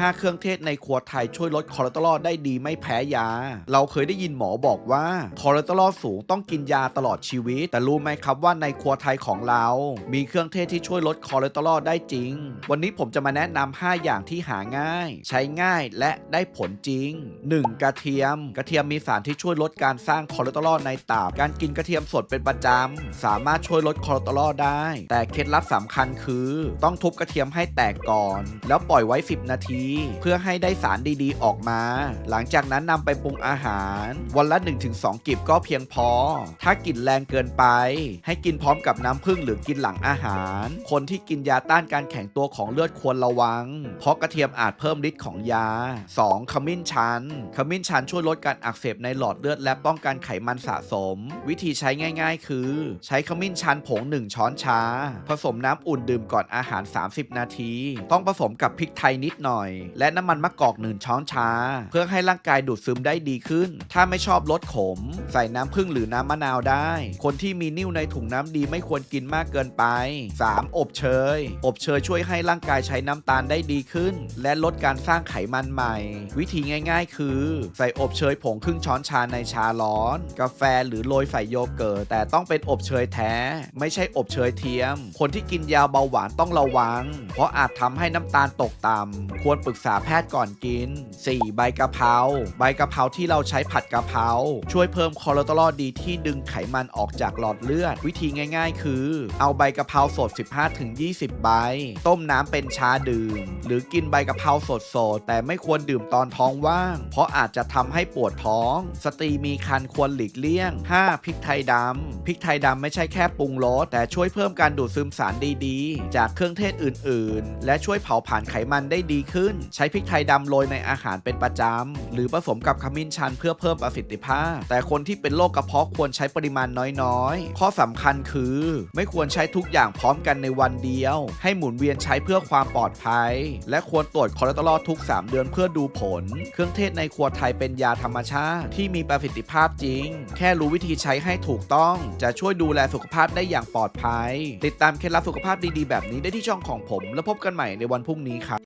5 เครื่องเทศในครัวไทยช่วยลดคอเลสเตอรอลได้ดีไม่แพ้ยา เราเคยได้ยินหมอบอกว่าคอเลสเตอรอลสูงต้องกินยาตลอดชีวิต แต่รู้ไหมครับว่าในครัวไทยของเรา มีเครื่องเทศที่ช่วยลดคอเลสเตอรอลได้จริง วันนี้ผมจะมาแนะนำ5อย่างที่หาง่าย ใช้ง่ายและได้ผลจริง 1. กระเทียม กระเทียมมีสารที่ช่วยลดการสร้างคอเลสเตอรอลในตับ การกินกระเทียมสดเป็นประจำสามารถช่วยลดคอเลสเตอรอลได้ แต่เคล็ดลับสำคัญคือ ต้องทุบกระเทียมให้แตกก่อน แล้วปล่อยไว้ 10 นาทีเพื่อให้ได้สารดีๆ ออกมา หลังจากนั้นนำไปปรุงอาหาร วันละ 1-2กิบก็เพียงพอ ถ้ากลิ่นแรงเกินไป ให้กินพร้อมกับน้ำผึ้งหรือกินหลังอาหาร คนที่กินยาต้านการแข็งตัวของเลือดควรระวัง เพราะกระเทียมอาจเพิ่มฤทธิ์ของยา 2. ขมิ้นชัน ขมิ้นชันช่วยลดการอักเสบในหลอดเลือดและป้องกันไขมันสะสม วิธีใช้ง่าย ๆ คือ ใช้ขมิ้นชันผง 1 ช้อนชา ผสมน้ำอุ่นดื่มก่อนอาหาร 30 นาที ต้องผสมกับพริกไทยนิดหน่อยและน้ำมันมะกอกหนึ่งช้อนชา เพื่อให้ร่างกายดูดซึมได้ดีขึ้น ถ้าไม่ชอบรสขม ใส่น้ำผึ้งหรือน้ำมะนาวได้ คนที่มีนิ่วในถุงน้ำดีไม่ควรกินมากเกินไป 3. อบเชย อบเชยช่วยให้ร่างกายใช้น้ำตาลได้ดีขึ้น และลดการสร้างไขมันใหม่ วิธีง่ายๆ คือ ใส่อบเชยผงครึ่งช้อนชาในชาร้อน กาแฟหรือโรยใส่โยเกิร์ตแต่ต้องเป็นอบเชยแท้ ไม่ใช่อบเชยเทียม คนที่กินยาเบาหวานต้องระวัง เพราะอาจทำให้น้ำตาลตกต่ำควรปรึกษาแพทย์ก่อนกิน 4. ใบกะเพรา ใบกะเพราที่เราใช้ผัดกะเพราช่วยเพิ่มคอเลสเตอรอลดีที่ดึงไขมันออกจากหลอดเลือด วิธีง่าย ๆ คือ เอาใบกะเพราสด 15-20 ใบ ต้มน้ำเป็นชาดื่ม หรือกินใบกะเพราสดๆแต่ไม่ควรดื่มตอนท้องว่าง เพราะอาจจะทำให้ปวดท้อง สตรีมีครรภ์ควรหลีกเลี่ยง 5. พริกไทยดำพริกไทยดำไม่ใช่แค่ปรุงรสแต่ช่วยเพิ่มการดูดซึมสารดีๆ จากเครื่องเทศอื่น ๆ และช่วยเผาผลาญไขมันได้ดีขึ้นใช้พริกไทยดำโรยในอาหารเป็นประจำ หรือผสมกับขมิ้นชันเพื่อเพิ่มประสิทธิภาพ แต่คนที่เป็นโรคกระเพาะควรใช้ปริมาณน้อยๆ ข้อสำคัญคือ ไม่ควรใช้ทุกอย่างพร้อมกันในวันเดียว ให้หมุนเวียนใช้เพื่อความปลอดภัย และควรตรวจคอเลสเตอรอลทุก 3 เดือนเพื่อดูผล เครื่องเทศในครัวไทยเป็นยาธรรมชาติที่มีประสิทธิภาพจริง แค่รู้วิธีใช้ให้ถูกต้อง จะช่วยดูแลสุขภาพได้อย่างปลอดภัย ติดตามเคล็ดลับสุขภาพดีๆ แบบนี้ได้ที่ช่องของผม แล้วพบกันใหม่ในวันพรุ่งนี้ครับ